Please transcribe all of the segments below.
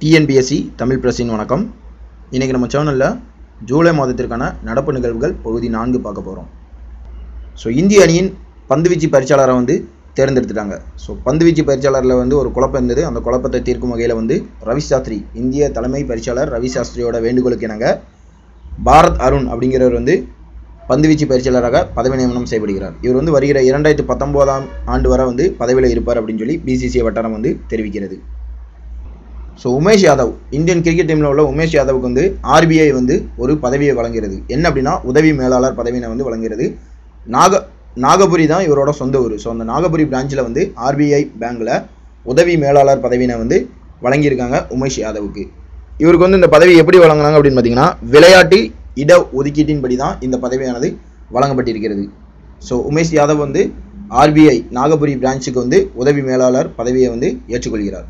TNPSC Tamil பிரசின் வணக்கம். இன்றைக்கி நம்ம சேனலில் ஜூலை மாதத்திற்கான நடப்பு நிகழ்வுகள் பகுதி நான்கு பார்க்க போகிறோம் ஸோ இந்திய அணியின் பந்துவீச்சு பயிற்சியாளரை வந்து தேர்ந்தெடுத்துட்டாங்க. ஸோ பந்துவீச்சு பயிற்சியாளரில் வந்து ஒரு குழப்பம் இருந்தது. அந்த குழப்பத்தை தீர்க்கும் வகையில் வந்து ரவி சாஸ்திரி இந்திய தலைமை பயிற்சியாளர் ரவி சாஸ்திரியோட வேண்டுகோளுக்கு இணங்க பாரத் அருண் அப்படிங்கிறவர் வந்து பந்துவீச்சு பயிற்சியாளராக பதவி நியமனம் செய்யப்படுகிறார். இவர் வந்து வருகிற இரண்டாயிரத்தி பத்தொம்போதாம் ஆண்டு வரை வந்து பதவியில் இருப்பார் அப்படின்னு சொல்லி பிசிசிஐ வட்டாரம் வந்து தெரிவிக்கிறது. So Umesh Yadav Indian cricket டீமில் உள்ள உமேஷ் யாதவுக்கு வந்து ஆர்பிஐ வந்து ஒரு பதவியை வழங்குகிறது. என்ன அப்படின்னா உதவி மேலாளர் பதவியினை வந்து வழங்குகிறது. நாக நாகபுரி தான் இவரோட சொந்த ஊர். ஸோ அந்த நாகபுரி பிரான்ச்சில் வந்து ஆர்பிஐ பேங்கில் உதவி மேலாளர் பதவியினை வந்து வழங்கியிருக்காங்க உமேஷ் யாதவுக்கு. இவருக்கு வந்து இந்த பதவி எப்படி வழங்கினாங்க அப்படின்னு பார்த்தீங்கன்னா விளையாட்டு இட ஒதுக்கீட்டின்படி தான் இந்த பதவியானது வழங்கப்பட்டிருக்கிறது. ஸோ உமேஷ் யாதவ் வந்து ஆர்பிஐ நாகபுரி பிரான்ச்சுக்கு வந்து உதவி மேலாளர் பதவியை வந்து ஏற்றுக்கொள்கிறார்.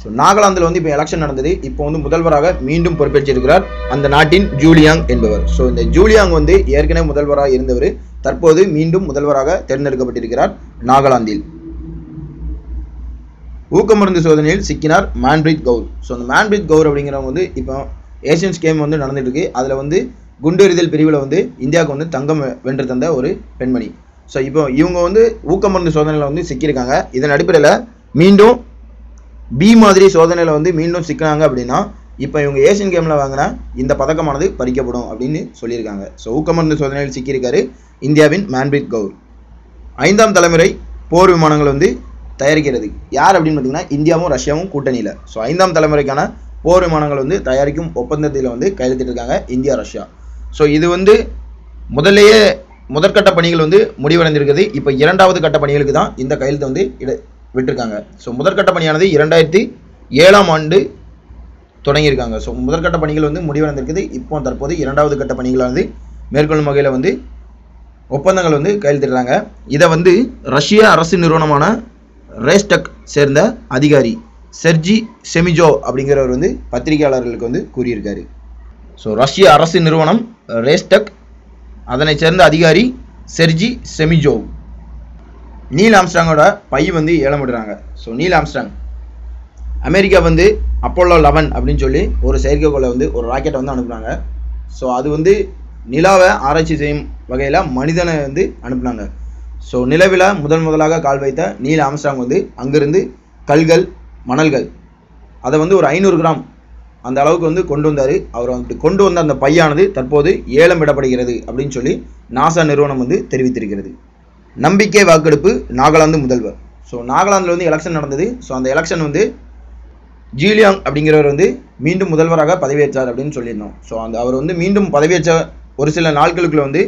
ஸோ நாகாலாந்தில் வந்து இப்போ எலெக்ஷன் நடந்தது. இப்போ வந்து முதல்வராக மீண்டும் பொறுப்பேற்றிருக்கிறார் அந்த நாட்டின் ஜூலியாங் என்பவர். ஸோ இந்த ஜூலியாங் வந்து ஏற்கனவே முதல்வராக இருந்தவர். தற்போது மீண்டும் முதல்வராக தேர்ந்தெடுக்கப்பட்டிருக்கிறார் நாகாலாந்தில். ஊக்கமருந்து சோதனையில் சிக்கினார் மேன்பிரித் கவுர் ஸோ அந்த மேன்பிரித் கவுர் அப்படிங்கிறவங்க வந்து இப்போ ஏஷியன்ஸ் கேம் வந்து நடந்துட்டு இருக்கு அதில் வந்து குண்டெறிதல் பிரிவில் வந்து இந்தியாவுக்கு வந்து தங்கம் வென்று தந்த ஒரு பெண்மணி. ஸோ இப்போ இவங்க வந்து ஊக்கமருந்து சோதனையில் வந்து சிக்கியிருக்காங்க. இதன் அடிப்படையில் மீண்டும் பி மாதிரி சோதனையில் வந்து மீண்டும் சிக்கினாங்க அப்படின்னா இப்போ இவங்க ஏசியன் கேமில் வாங்கின இந்த பதக்கமானது பறிக்கப்படும் அப்படின்னு சொல்லியிருக்காங்க. ஸோ ஊக்கமருந்து சோதனையில் சிக்கியிருக்காரு இந்தியாவின் மேன்பிரித் கவுர் ஐந்தாம் தலைமுறை போர் விமானங்கள் வந்து தயாரிக்கிறது. யார் அப்படின்னு பார்த்தீங்கன்னா இந்தியாவும் ரஷ்யாவும் கூட்டணியில். ஸோ ஐந்தாம் தலைமுறைக்கான போர் விமானங்கள் வந்து தயாரிக்கும் ஒப்பந்தத்தில் வந்து கையெழுத்திட்டிருக்காங்க இந்தியா ரஷ்யா. ஸோ இது வந்து முதல்லையே முதற்கட்ட பணிகள் வந்து முடிவடைந்திருக்குது. இப்போ இரண்டாவது கட்ட பணிகளுக்கு தான் இந்த கையெழுத்து வந்து இட விட்டிருக்காங்க. ஸோ முதற்கட்ட பணியானது இரண்டாயிரத்தி ஏழாம் ஆண்டு தொடங்கியிருக்காங்க. ஸோ முதற்கட்ட பணிகள் வந்து முடிவடைந்திருக்குது. இப்போ தற்போது இரண்டாவது கட்ட பணிகளானது மேற்கொள்ளும் வகையில் வந்து ஒப்பந்தங்கள் வந்து கையெழுத்திடுறாங்க இதை வந்து ரஷ்ய அரசு நிறுவனமான ரேஸ்டக் சேர்ந்த அதிகாரி செர்ஜி செமிஜோ அப்படிங்கிறவர் வந்து பத்திரிகையாளர்களுக்கு வந்து கூறியிருக்காரு. ஸோ ரஷ்ய அரசு நிறுவனம் ரேஸ்டக் அதனை சேர்ந்த அதிகாரி செர்ஜி செமிஜோவ் நீல் ஆம்ஸ்டாங்கோட பை வந்து ஏலமிடுறாங்க ஸோ நீல் ஆம்ஸ்டாங் அமெரிக்கா வந்து அப்போலோ லெவன் அப்படின்னு சொல்லி ஒரு செயற்கைக்கோளை வந்து ஒரு ராக்கெட்டை வந்து அனுப்புனாங்க. ஸோ அது வந்து நிலாவை ஆராய்ச்சி செய்யும் வகையில் மனிதனை வந்து அனுப்புனாங்க. ஸோ நிலவில் முதன் முதலாக கால் வைத்த நீல் ஆம்ஸ்டாங் வந்து அங்கிருந்து கல்கள் மணல்கள் அதை வந்து ஒரு ஐநூறு கிராம் அந்த அளவுக்கு வந்து கொண்டு வந்தார். அவர் வந்துட்டு கொண்டு வந்த அந்த பையானது தற்போது ஏலம் விடப்படுகிறது அப்படின்னு சொல்லி நாசா நிறுவனம் வந்து தெரிவித்திருக்கிறது. நம்பிக்கை வாக்கெடுப்பு நாகாலாந்து முதல்வர். ஸோ நாகாலாந்தில் வந்து எலெக்ஷன் நடந்தது. ஸோ அந்த எலெக்ஷன் வந்து ஜீலியாங் அப்படிங்கிறவர் வந்து மீண்டும் முதல்வராக பதவியேற்றார் அப்படின்னு சொல்லியிருந்தோம். ஸோ அந்த அவர் வந்து மீண்டும் பதவியேற்ற ஒரு சில நாட்களுக்குள்ள வந்து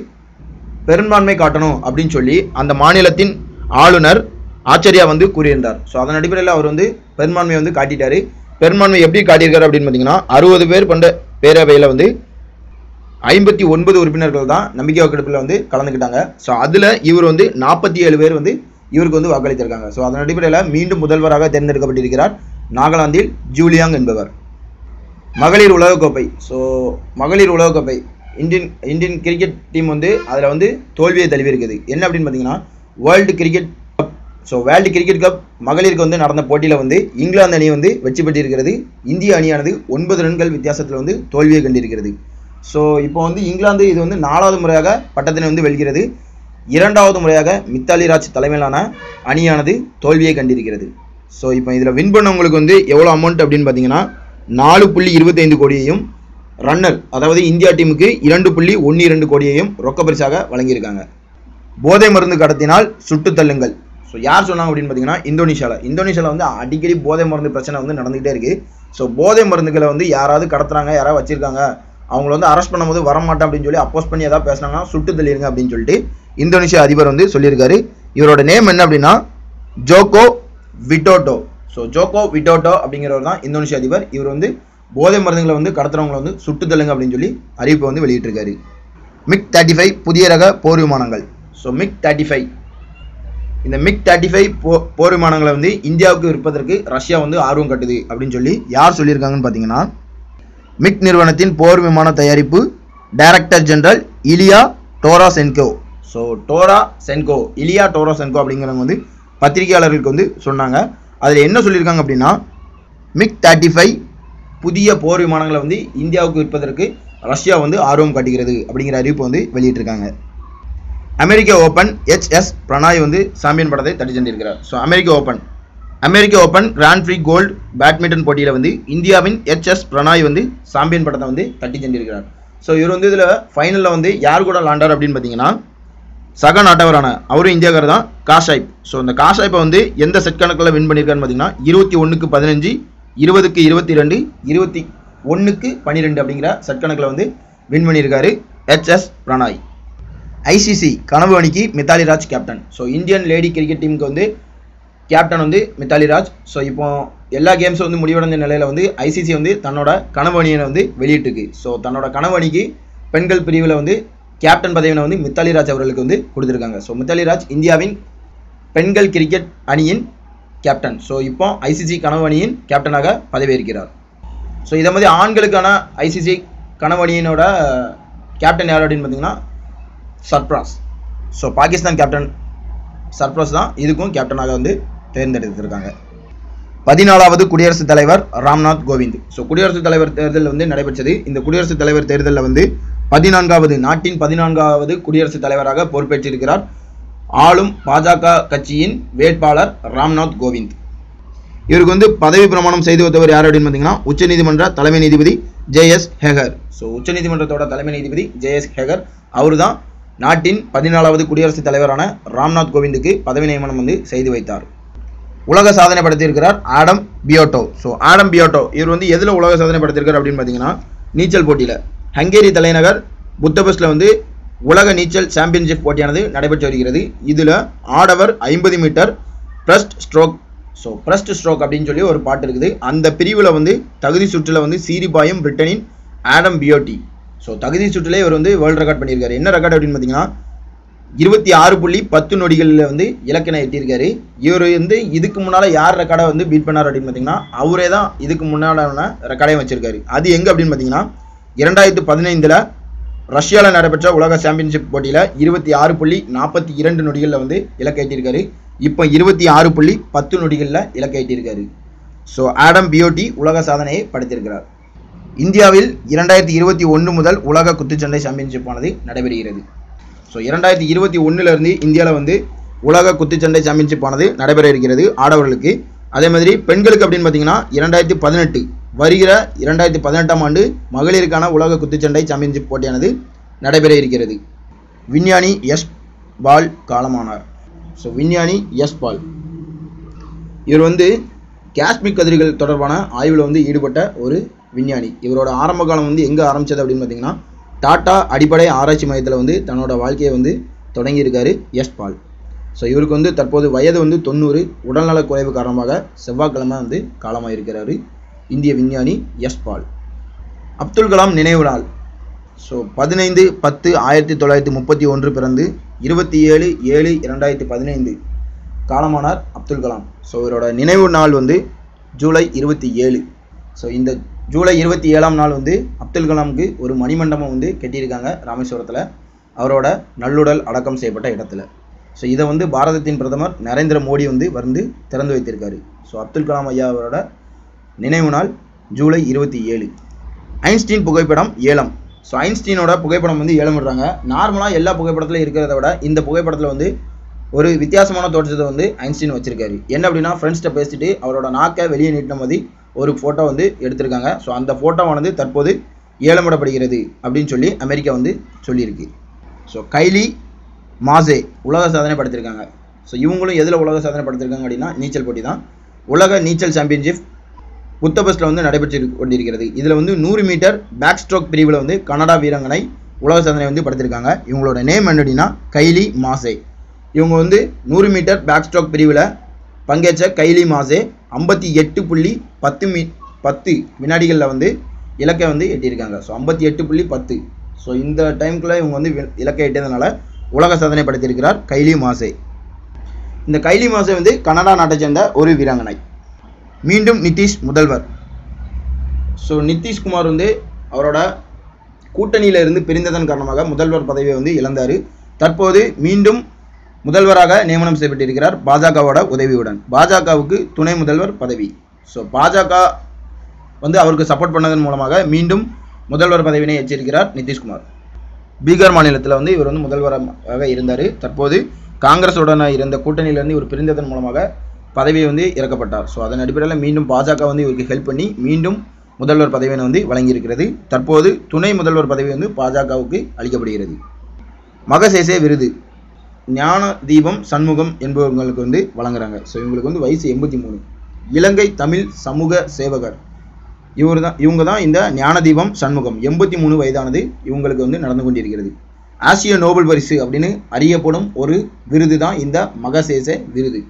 பெரும்பான்மை காட்டணும் அப்படின்னு சொல்லி அந்த மாநிலத்தின் ஆளுநர் ஆச்சரியா வந்து கூறியிருந்தார். ஸோ அதன் அடிப்படையில் அவர் வந்து பெரும்பான்மையை வந்து காட்டிட்டாரு. பெரும்பான்மை எப்படி காட்டியிருக்காரு அப்படின்னு பார்த்தீங்கன்னா அறுபது பேர் கொண்ட பேரவையில் வந்து ஐம்பத்தி ஒன்பது உறுப்பினர்கள் தான் நம்பிக்கை வாக்கெடுப்பில் வந்து கலந்துக்கிட்டாங்க. ஸோ அதில் இவர் வந்து நாற்பத்தி ஏழு பேர் வந்து இவருக்கு வந்து வாக்களித்திருக்காங்க. ஸோ அதன் அடிப்படையில் மீண்டும் முதல்வராக தேர்ந்தெடுக்கப்பட்டிருக்கிறார் நாகாலாந்தில் ஜூலியாங் என்பவர். மகளிர் உலகக்கோப்பை. ஸோ மகளிர் உலகக்கோப்பை. இந்தியன் இந்தியன் கிரிக்கெட் டீம் வந்து அதில் வந்து தோல்வியை தழுவி இருக்குது என்ன அப்படின்னு பார்த்தீங்கன்னா world cricket cup. So world cricket cup மகளிருக்கு வந்து நடந்த போட்டியில் வந்து இங்கிலாந்து அணி வந்து வெற்றி பெற்றிருக்கிறது. இந்திய அணியானது ஒன்பது ரன்கள் வித்தியாசத்தில் வந்து தோல்வியை கண்டிருக்கிறது. ஸோ இப்போ வந்து இங்கிலாந்து இது வந்து நாலாவது முறையாக பட்டத்தினை வந்து வெல்கிறது. இரண்டாவது முறையாக மித்தாலி ராஜ் தலைமையிலான அணியானது தோல்வியை கண்டிருக்கிறது. ஸோ இப்போ இதில் வின் பண்ணவங்களுக்கு வந்து எவ்வளோ அமௌண்ட் அப்படின்னு பார்த்தீங்கன்னா நாலு புள்ளி இருபத்தைந்து கோடியையும் ரன்னர் அதாவது இந்தியா டீமுக்கு இரண்டு புள்ளி ஒன்று இரண்டு கோடியையும் ரொக்க பரிசாக வழங்கியிருக்காங்க. போதை மருந்து கடத்தினால் சுட்டு தள்ளுங்கள். ஸோ யார் சொன்னாங்க அப்படின்னு பார்த்தீங்கன்னா இந்தோனேஷியாவில் இந்தோனேஷியாவில் வந்து அடிக்கடி போதை மருந்து பிரச்சனை வந்து நடந்துகிட்டே இருக்குது ஸோ போதை மருந்துகளை வந்து யாராவது கடத்துறாங்க யாராவது வச்சுருக்காங்க அவங்கள வந்து அரெஸ்ட் பண்ணும்போது வரமாட்டேன் அப்படின்னு சொல்லி அப்போஸ் பண்ணி எதாவது பேசினாங்கன்னா சுட்டு தள்ளிடுங்க அப்படின்னு சொல்லிட்டு இந்தோனேஷியா அதிபர் வந்து சொல்லியிருக்காரு. இவரோட நேம் என்ன அப்படின்னா Joko Widodo. So Joko Widodo அப்படிங்கிறவர் தான் இந்தோனேஷியா அதிபர். இவர் வந்து போதை மருந்துகளை வந்து கடத்துறவங்களை வந்து சுட்டு தள்ளுங்க அப்படின்னு சொல்லி அறிவிப்பை வந்து வெளியிட்டிருக்காரு. மிக் தேர்ட்டி ஃபைவ் புதிய ரக போர் விமானங்கள். ஸோ மிக் தேர்ட்டி ஃபைவ் இந்த மிக் தேர்ட்டி ஃபைவ் போ போர் விமானங்களை வந்து இந்தியாவுக்கு விற்பதற்கு ரஷ்யா வந்து ஆர்வம் கட்டுது அப்படின்னு சொல்லி யார் சொல்லியிருக்காங்கன்னு பார்த்தீங்கன்னா மிக் நிறுவனத்தின் போர் விமான தயாரிப்பு director general Ilya Tarasenko. So Tarasenko Ilya Tarasenko அப்படிங்கிறவங்க வந்து பத்திரிகையாளர்களுக்கு வந்து சொன்னாங்க. அதில் என்ன சொல்லியிருக்காங்க அப்படின்னா மிக் தேர்ட்டி ஃபைவ் புதிய போர் விமானங்களை வந்து இந்தியாவுக்கு விற்பதற்கு ரஷ்யா வந்து ஆர்வம் காட்டுகிறது அப்படிங்கிற அறிவிப்பு வந்து வெளியிட்டிருக்காங்க. அமெரிக்க ஓப்பன் எஸ் பிரணாய் வந்து சாம்பியன் படத்தை தட்டி சென்றிருக்கிறார். ஸோ அமெரிக்க ஓப்பன் அமெரிக்க open grand prix gold badminton போட்டியில் வந்து இந்தியாவின் எஸ் பிரணாய் வந்து சாம்பியன் படத்தை வந்து தட்டி சென்றிருக்கிறார். ஸோ இவர் வந்து இதில் ஃபைனலில் வந்து யார் கூட விளாண்டார் அப்படின்னு பார்த்தீங்கன்னா சக நாட்டவரான அவரும் இந்தியாக்காரர் தான் காஷாய்ப். ஸோ இந்த காஷாய்ப்பை வந்து எந்த செட் கணக்கில் வின் பண்ணியிருக்காருன்னு பார்த்தீங்கன்னா இருபத்தி ஒன்றுக்கு பதினஞ்சு இருபதுக்கு இருபத்தி ரெண்டு இருபத்தி ஒன்றுக்கு பன்னிரெண்டு அப்படிங்கிற செட் கணக்கில் வந்து வின் பண்ணியிருக்காரு எஸ் பிரணாய். ஐசிசி கனவு அணிக்கு Mithali Raj captain so Indian lady cricket டீமுக்கு வந்து கேப்டன் வந்து மித்தாலி ராஜ். ஸோ இப்போ எல்லா கேம்ஸும் வந்து முடிவடைந்த நிலையில் வந்து ஐசிசி வந்து தன்னோட கனவு அணியை வந்து வெளியிட்டிருக்கு. ஸோ தன்னோட கனவு அணிக்கு பெண்கள் பிரிவில் வந்து கேப்டன் பதவியினை வந்து மித்தாலி ராஜ் அவர்களுக்கு வந்து கொடுத்துருக்காங்க. ஸோ மித்தாலி ராஜ் இந்தியாவின் பெண்கள் கிரிக்கெட் அணியின் கேப்டன். ஸோ இப்போ ஐசிசி கனவு அணியின் கேப்டனாக பதவியேற்கிறார். ஸோ இதை மாதிரி ஆண்களுக்கான ஐசிசி கனவு அணியினோட கேப்டன் யார் அப்படின்னு பார்த்தீங்கன்னா சர்ப்ராஸ். ஸோ பாகிஸ்தான் கேப்டன் சர்ப்ராஸ் தான். இதுக்கும் கேப்டனாக வந்து தேர்ந்தெடுத்திருக்காங்க. பதினாலாவது குடியரசுத் தலைவர் ராம்நாத் கோவிந்த். ஸோ குடியரசுத் தலைவர் தேர்தல் வந்து நடைபெற்றது. இந்த குடியரசுத் தலைவர் தேர்தலில் வந்து பதினான்காவது நாட்டின் பதினான்காவது குடியரசுத் தலைவராக பொறுப்பேற்றிருக்கிறார் ஆளும் பாஜக கட்சியின் வேட்பாளர் ராம்நாத் கோவிந்த். இவருக்கு வந்து பதவி பிரமாணம் செய்து வைத்தவர் யார் அப்படின்னு பார்த்தீங்கன்னா உச்சநீதிமன்ற தலைமை நீதிபதி ஜே எஸ் ஹெகர். ஸோ உச்சநீதிமன்றத்தோட தலைமை நீதிபதி ஜே எஸ் ஹெகர் அவர் தான் நாட்டின் பதினாலாவது குடியரசுத் தலைவரான ராம்நாத் கோவிந்துக்கு பதவி நியமனம் வந்து செய்து வைத்தார். உலக சாதனை படைத்திருக்கிறார் Adam Peaty. So Adam Peaty இவர் வந்து எதில் உலக சாதனை படுத்திருக்கார் அப்படின்னு பார்த்தீங்கன்னா நீச்சல் போட்டியில். ஹங்கேரி தலைநகர் புத்தபஸ்டில் வந்து உலக நீச்சல் சாம்பியன்ஷிப் போட்டியானது நடைபெற்று வருகிறது. இதில் ஆடவர் ஐம்பது metre breaststroke. So breaststroke அப்படின்னு சொல்லி ஒரு பாட்டு இருக்குது. அந்த பிரிவில் வந்து தகுதி சுற்றில் வந்து சீரிபாயும் பிரிட்டனின் ஆடம் பியோட்டி. ஸோ தகுதி சுற்றிலே இவர் வந்து வேர்ல்டு ரெக்கார்ட் பண்ணியிருக்காரு. என்ன ரெக்கார்ட் அப்படின்னு பார்த்தீங்கன்னா இருபத்தி ஆறு புள்ளி பத்து நொடிகளில் வந்து இலக்கணம் எட்டியிருக்காரு. இவர் வந்து இதுக்கு முன்னால் யார் ரெக்கார்டை வந்து பீட் பண்ணார் அப்படின்னு பார்த்தீங்கன்னா அவரே தான் இதுக்கு முன்னாலான ரெக்கார்டையும் வச்சிருக்காரு. அது எங்கே அப்படின்னு பார்த்தீங்கன்னா இரண்டாயிரத்து பதினைந்தில் ரஷ்யாவில் நடைபெற்ற உலக சாம்பியன்ஷிப் போட்டியில் இருபத்தி ஆறு புள்ளி நாற்பத்தி இரண்டு நொடிகளில் வந்து இலக்கை எட்டியிருக்காரு. இப்போ இருபத்தி ஆறு புள்ளி பத்து நொடிகளில் இலக்கை எட்டியிருக்காரு. ஸோ ஆடம் பியோட்டி உலக சாதனையை படைத்திருக்கிறார். இந்தியாவில் இரண்டாயிரத்தி இருபத்தி ஒன்று முதல் உலக குத்துச்சண்டை சாம்பியன்ஷிப்பானது நடைபெறுகிறது. ஸோ இரண்டாயிரத்தி இருபத்தி ஒன்றுலேருந்து இந்தியாவில் வந்து உலக குத்துச்சண்டை சாம்பியன்ஷிப்பானது நடைபெற இருக்கிறது ஆடவர்களுக்கு. அதே மாதிரி பெண்களுக்கு அப்படின்னு பார்த்தீங்கன்னா இரண்டாயிரத்தி பதினெட்டு வருகிற இரண்டாயிரத்தி பதினெட்டாம் ஆண்டு மகளிருக்கான உலக குத்துச்சண்டை சாம்பியன்ஷிப் போட்டியானது நடைபெற இருக்கிறது. விஞ்ஞானி எஸ் பால் காலமானார். ஸோ விஞ்ஞானி எஸ் பால். இவர் வந்து காஷ்மிக் கதிர்கள் தொடர்பான ஆய்வில் வந்து ஈடுபட்ட ஒரு விஞ்ஞானி. இவரோட ஆரம்ப காலம் வந்து எங்கே ஆரம்பிச்சது அப்படின்னு பார்த்தீங்கன்னா டாட்டா அடிப்படை ஆராய்ச்சி மையத்தில் வந்து தன்னோட வாழ்க்கையை வந்து தொடங்கியிருக்காரு எஸ் பால். ஸோ இவருக்கு வந்து தற்போது வயது வந்து தொண்ணூறு உடல்நலக் குறைவு காரணமாக செவ்வாய்க்கிழமை வந்து காலமாயிருக்கிறாரு இந்திய விஞ்ஞானி எஸ் பால். அப்துல் கலாம் நினைவு நாள். ஸோ பதினைந்து பத்து ஆயிரத்தி தொள்ளாயிரத்தி முப்பத்தி ஒன்று பிறந்து இருபத்தி ஏழு ஏழு இரண்டாயிரத்தி பதினைந்து காலமானார் அப்துல் கலாம். ஸோ இவரோட நினைவு நாள் வந்து ஜூலை இருபத்தி ஏழு. ஸோ இந்த ஜூலை இருபத்தி ஏழாம் நாள் வந்து அப்துல் கலாமுக்கு ஒரு மணிமண்டபம் வந்து கட்டியிருக்காங்க ராமேஸ்வரத்தில் அவரோட நல்லுடல் அடக்கம் செய்யப்பட்ட இடத்துல. ஸோ இதை வந்து பாரதத்தின் பிரதமர் நரேந்திர மோடி வந்து வந்து திறந்து வைத்திருக்காரு. ஸோ அப்துல் கலாம் ஐயா அவரோட நினைவு நாள் ஜூலை இருபத்தி ஏழு. ஐன்ஸ்டீன் புகைப்படம் ஏலம். ஸோ ஐன்ஸ்டீனோட புகைப்படம் வந்து ஏலம் விடுறாங்க நார்மலாக எல்லா புகைப்படத்திலும் இருக்கிறத விட இந்த புகைப்படத்தில் வந்து ஒரு வித்தியாசமான தோற்றத்தை வந்து ஐன்ஸ்டீன் வச்சிருக்காரு. என்ன அப்படின்னா ஃப்ரெண்ட்ஸ்கிட்ட பேசிட்டு அவரோட நாக்கை வெளியே நீட்டின மாதிரி ஒரு ஃபோட்டோ வந்து எடுத்திருக்காங்க. ஸோ அந்த ஃபோட்டோவானது தற்போது ஏலமிடப்படுகிறது அப்படின்னு சொல்லி அமெரிக்கா வந்து சொல்லியிருக்கு. ஸோ கைலி மாசே உலக சாதனை படுத்திருக்காங்க. ஸோ இவங்களும் எதில் உலக சாதனை படுத்திருக்காங்க அப்படின்னா நீச்சல் போட்டி தான். உலக நீச்சல் சாம்பியன்ஷிப் புத்தபஸ்டில் வந்து நடைபெற்று கொண்டிருக்கிறது. இதில் வந்து நூறு மீட்டர் பேக் ஸ்ட்ரோக் பிரிவில் வந்து கனடா வீராங்கனை உலக சாதனை வந்து படுத்திருக்காங்க. இவங்களோட நேம் என்ன அப்படின்னா கைலி மாசே இவங்க வந்து நூறு மீட்டர் பேக் ஸ்ட்ரோக் பிரிவில் பங்கேற்ற கைலி மாசே ஐம்பத்தி எட்டு புள்ளி பத்து மீ பத்து வினாடிகளில் வந்து இலக்கை வந்து எட்டியிருக்காங்க. ஸோ ஐம்பத்தி எட்டு புள்ளி பத்து. ஸோ இந்த டைம்குள்ளே இவங்க வந்து இலக்கை எட்டியதுனால உலக சாதனை படைத்திருக்கிறார் கைலி மாசே. இந்த கைலி மாசே வந்து கனடா நாட்டை சேர்ந்த ஒரு வீராங்கனை. மீண்டும் நிதிஷ் முதல்வர். ஸோ நிதிஷ்குமார் வந்து அவரோட கூட்டணியில் இருந்து பிரிந்ததன் காரணமாக முதல்வர் பதவியை வந்து இழந்தார். தற்போது மீண்டும் முதல்வராக நியமனம் செய்யப்பட்டிருக்கிறார் பாஜகவோட உதவியுடன். பாஜகவுக்கு துணை முதல்வர் பதவி. ஸோ பாஜக வந்து அவருக்கு சப்போர்ட் பண்ணதன் மூலமாக மீண்டும் முதல்வர் பதவியினை எச்சரிக்கிறார் நிதிஷ்குமார். பீகார் மாநிலத்தில் வந்து இவர் வந்து முதல்வராக இருந்தார். தற்போது காங்கிரஸுடன் இருந்த கூட்டணியிலிருந்து இவர் பிரிந்ததன் மூலமாக பதவியை வந்து இறக்கப்பட்டார். ஸோ அதன் அடிப்படையில் மீண்டும் பாஜக வந்து இவருக்கு ஹெல்ப் பண்ணி மீண்டும் முதல்வர் பதவியினை வந்து வழங்கியிருக்கிறது. தற்போது துணை முதல்வர் பதவி வந்து பாஜகவுக்கு அளிக்கப்படுகிறது. மகசேசே விருது. ஞான தீபம் சண்முகம் என்பவங்களுக்கு வந்து வழங்குறாங்க. ஸோ இவங்களுக்கு வந்து வயசு எண்பத்தி மூணு. இலங்கை தமிழ் சமூக சேவகர். இவர் தான் இவங்க தான் இந்த ஞானதீபம் சண்முகம். எண்பத்தி மூணு வயதானது இவங்களுக்கு வந்து நடந்து கொண்டிருக்கிறது. ஆசிய நோபல் பரிசு அப்படின்னு அறியப்படும் ஒரு விருது தான் இந்த மகசேச விருது.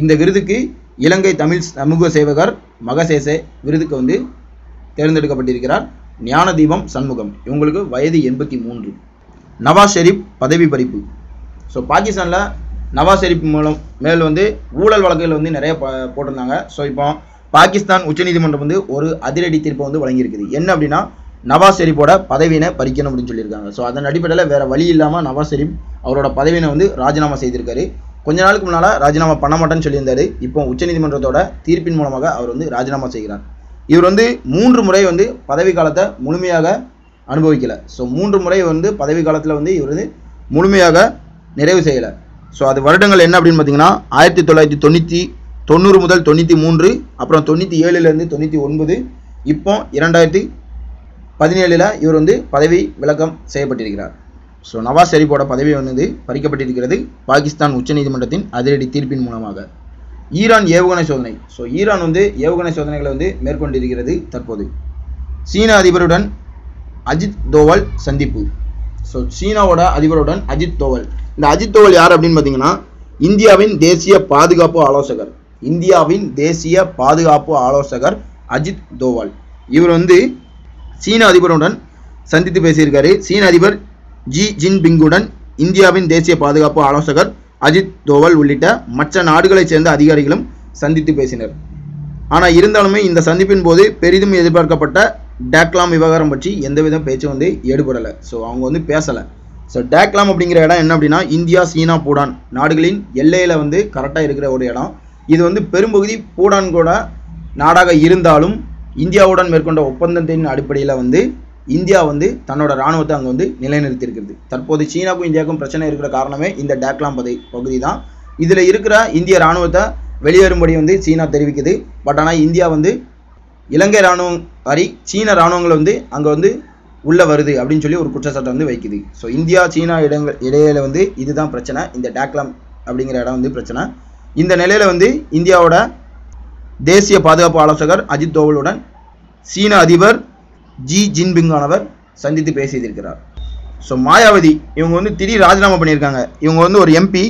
இந்த விருதுக்கு இலங்கை தமிழ் சமூக சேவகர் மகசேச விருதுக்கு வந்து தேர்ந்தெடுக்கப்பட்டிருக்கிறார் ஞானதீபம் சண்முகம். இவங்களுக்கு வயது எண்பத்தி மூன்று. நவாஸ் ஷெரீப் பதவி பறிப்பு. ஸோ பாகிஸ்தானில் நவாஸ் ஷெரீப் மூலம் மேல் வந்து ஊழல் வழக்குகள் வந்து நிறைய போட்டிருந்தாங்க. ஸோ இப்போ பாகிஸ்தான் உச்சநீதிமன்றம் வந்து ஒரு அதிரடி தீர்ப்பை வந்து வழங்கியிருக்குது. என்ன அப்படின்னா நவாஸ் ஷெரீப்போட பதவியினை பறிக்கணும் அப்படின்னு சொல்லியிருக்காங்க. ஸோ அதன் அடிப்படையில் வேறு வழி இல்லாமல் நவாஸ் ஷெரீப் அவரோட பதவியினை வந்து ராஜினாமா செய்திருக்காரு. கொஞ்ச நாளுக்கு முன்னால் ராஜினாமா பண்ண மாட்டேன்னு சொல்லியிருந்தாரு. இப்போ உச்சநீதிமன்றத்தோட தீர்ப்பின் மூலமாக அவர் வந்து ராஜினாமா செய்கிறார். இவர் வந்து மூன்று முறை வந்து பதவி காலத்தை முழுமையாக அனுபவிக்கலை. ஸோ மூன்று முறை வந்து பதவி காலத்தில் வந்து இவர் வந்து முழுமையாக நிறைவு செய்யலை. ஸோ அது வருடங்கள் என்ன அப்படின்னு பார்த்தீங்கன்னா ஆயிரத்தி தொள்ளாயிரத்தி தொண்ணூற்றி தொண்ணூறு முதல் தொண்ணூற்றி மூன்று அப்புறம் தொண்ணூற்றி ஏழுலேருந்து தொண்ணூற்றி ஒன்பது இப்போ இரண்டாயிரத்தி பதினேழில் இவர் வந்து பதவி விலக்கம் செய்யப்பட்டிருக்கிறார். ஸோ நவாஸ் ஷெரீஃபோட பதவி வந்து பறிக்கப்பட்டிருக்கிறது பாகிஸ்தான் உச்சநீதிமன்றத்தின் அதிரடி தீர்ப்பின் மூலமாக. ஈரான் ஏவுகணை சோதனை. ஸோ ஈரான் வந்து ஏவுகணை சோதனைகளை வந்து மேற்கொண்டிருக்கிறது தற்போது. சீன அதிபருடன் அஜித் தோவல் சந்திப்பு. ஸோ சீனாவோட அதிபருடன் அஜித் தோவல். இந்த அஜித் தோவல் யார் அப்படின்னு பார்த்தீங்கன்னா இந்தியாவின் தேசிய பாதுகாப்பு ஆலோசகர். இந்தியாவின் தேசிய பாதுகாப்பு ஆலோசகர் அஜித் தோவால். இவர் வந்து சீன அதிபருடன் சந்தித்து பேசியிருக்காரு. சீன அதிபர் ஜி ஜின்பிங்குடன் இந்தியாவின் தேசிய பாதுகாப்பு ஆலோசகர் அஜித் தோவல் உள்ளிட்ட மற்ற நாடுகளைச் சேர்ந்த அதிகாரிகளும் சந்தித்து பேசினர். ஆனால் இருந்தாலுமே இந்த சந்திப்பின் போது பெரிதும் எதிர்பார்க்கப்பட்ட டேக்லாம் விவகாரம் பற்றி எந்தவித பேச்சும் வந்து ஈடுபடலை. ஸோ அவங்க வந்து பேசலை. ஸோ டேக்லாம் அப்படிங்கிற இடம் என்ன அப்படின்னா இந்தியா சீனா பூடான் நாடுகளின் எல்லையில் வந்து கரெக்டாக இருக்கிற ஒரு இடம். இது வந்து பெரும்பகுதி பூடான் கூட நாடாக இருந்தாலும் இந்தியாவுடன் மேற்கொண்ட ஒப்பந்தத்தின் அடிப்படையில் வந்து இந்தியா வந்து தன்னோட இராணுவத்தை அங்கே வந்து நிலைநிறுத்தியிருக்கிறது தற்போது சீனாவுக்கும் இந்தியாவுக்கும் பிரச்சனை இருக்கிற காரணமே இந்த டேக்லாம் பகுதி பகுதி தான் இதில் இருக்கிற இந்திய இராணுவத்தை வெளியேறும்படி வந்து சீனா தெரிவிக்குது. பட் ஆனால் இந்தியா வந்து இலங்கை இராணுவம் சாரி சீன இராணுவங்களை வந்து அங்கே வந்து உள்ளே வருது அப்படின்னு சொல்லி ஒரு குற்றச்சாட்டை வந்து வைக்குது. ஸோ இந்தியா சீனா இடங்கள் இடையில வந்து இதுதான் பிரச்சனை. இந்த டேக்லாம் அப்படிங்கிற இடம் வந்து பிரச்சனை. இந்த நிலையில் வந்து இந்தியாவோட தேசிய பாதுகாப்பு ஆலோசகர் அஜித் தோவலுடன் சீன அதிபர் ஜி ஜின்பிங்கானவர் சந்தித்து பேசியிருக்கிறார். ஸோ மாயாவதி இவங்க வந்து திடீர் ராஜினாமா பண்ணியிருக்காங்க. இவங்க வந்து ஒரு எம்பி.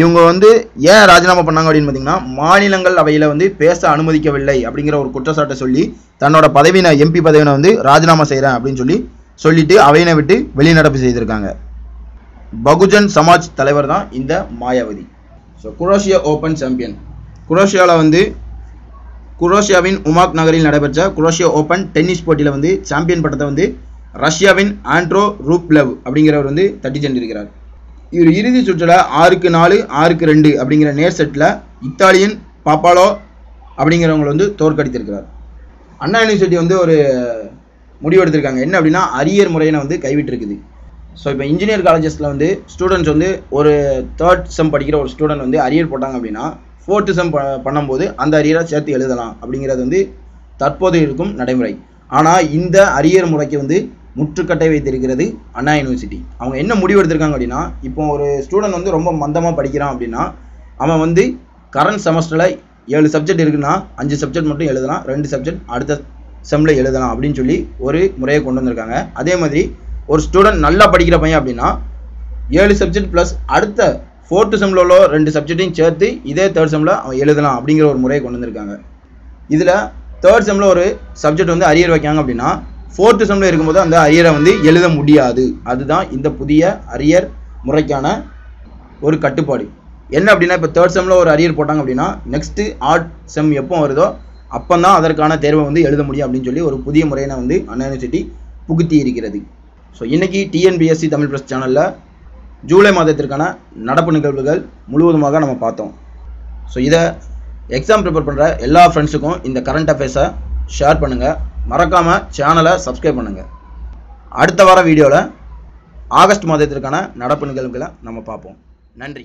இவங்க வந்து ஏன் ராஜினாமா பண்ணாங்க அப்படின்னு பார்த்தீங்கன்னா மாநிலங்கள் அவையில் வந்து பேச அனுமதிக்கவில்லை அப்படிங்கிற ஒரு குற்றச்சாட்டை சொல்லி தன்னோட பதவியினை எம்பி பதவியினை வந்து ராஜினாமா செய்கிறேன் அப்படின்னு சொல்லி சொல்லிட்டு அவையினை விட்டு வெளிநடப்பு செய்திருக்காங்க. பகுஜன் சமாஜ் தலைவர் தான் இந்த Mayawati. So Croatia open champion குரோஷியாவில் வந்து குரோஷியாவின் உமாக் நகரில் நடைபெற்ற குரோஷியா ஓப்பன் டென்னிஸ் போட்டியில் வந்து சாம்பியன் பட்டத்தை வந்து ரஷ்யாவின் ஆண்ட்ரோ ரூப்லவ் அப்படிங்கிறவர் வந்து தட்டி சென்றிருக்கிறார். இவர் இறுதி சுற்றில் ஆறுக்கு நாலு ஆறுக்கு ரெண்டு அப்படிங்கிற நேர் செட்டில் இத்தாலியன் பாப்பாலோ அப்படிங்கிறவங்களை வந்து தோற்கடித்திருக்கிறார். அண்ணா யூனிவர்சிட்டி வந்து ஒரு முடிவு எடுத்திருக்காங்க. என்ன அப்படின்னா அரியர் முறையினை வந்து கைவிட்டிருக்குது. ஸோ இப்போ இன்ஜினியர் காலேஜஸில் வந்து ஸ்டூடெண்ட்ஸ் வந்து ஒரு தேர்ட் செம் படிக்கிற ஒரு ஸ்டூடெண்ட் வந்து அரியர் போட்டாங்க அப்படின்னா ஃபோர்த்து செம் ப பண்ணும்போது அந்த அரியரை சேர்த்து எழுதலாம் அப்படிங்கிறது வந்து தற்போது இருக்கும் நடைமுறை. ஆனால் இந்த அரியர் முறைக்கு வந்து முற்றுக்கட்டை வைத்திருக்கிறது அண்ணா யூனிவர்சிட்டி அவங்க என்ன முடிவு எடுத்திருக்காங்க அப்படின்னா இப்போ ஒரு ஸ்டூடெண்ட் வந்து ரொம்ப மந்தமாக படிக்கிறான் அப்படின்னா அவன் வந்து கரண்ட் செமஸ்டரில் ஏழு சப்ஜெக்ட் இருக்குன்னா அஞ்சு சப்ஜெக்ட் மட்டும் எழுதலாம் ரெண்டு சப்ஜெக்ட் அடுத்த செம்மில் எழுதலாம் அப்படின்னு சொல்லி ஒரு முறையை கொண்டு வந்திருக்காங்க. அதே மாதிரி ஒரு ஸ்டூடெண்ட் நல்லா படிக்கிற பையன் அப்படின்னா ஏழு சப்ஜெக்ட் ப்ளஸ் அடுத்த ஃபோர்த்து செம்மில் உள்ள ரெண்டு சப்ஜெக்ட்டையும் சேர்த்து இதே தேர்ட் செம்மில் அவன் எழுதலாம் அப்படிங்கிற ஒரு முறையை கொண்டு வந்திருக்காங்க. இதில் தேர்ட் செம்மில் ஒரு சப்ஜெக்ட் வந்து அரியர் வைக்காங்க அப்படின்னா ஃபோர்த்து செம்மில் இருக்கும்போது அந்த அரியரை வந்து எழுத முடியாது. அதுதான் இந்த புதிய அரியர் முறைக்கான ஒரு கட்டுப்பாடு. என்ன அப்படின்னா இப்போ தேர்ட் செம்மில் ஒரு அரியர் போட்டாங்க அப்படின்னா நெக்ஸ்ட்டு ஆர்ட் செம் எப்போ வருதோ அப்போ தான் அதற்கான தேர்வை வந்து எழுத முடியும் அப்படின்னு சொல்லி ஒரு புதிய முறையினை வந்து அண்ணா யூனிவர்சிட்டி புகுத்தி இருக்கிறது. ஸோ இன்றைக்கி டிஎன்பிஎஸ்சி தமிழ் ப்ரெஸ் சேனலில் ஜூலை மாதத்திற்கான நடப்பு நிகழ்வுகள் முழுவதுமாக நம்ம பார்த்தோம். ஸோ இதை எக்ஸாம் ப்ரிப்பேர் பண்ணுற எல்லா ஃப்ரெண்ட்ஸுக்கும் இந்த கரண்ட் அஃபேர்ஸை ஷேர் பண்ணுங்கள் மறக்காமல் சேனலை சப்ஸ்கிரைப் பண்ணுங்கள் அடுத்த வார வீடியோவில் ஆகஸ்ட் மாதத்திற்கான நடப்பு நிகழ்வுகளை நம்ம பார்ப்போம். நன்றி.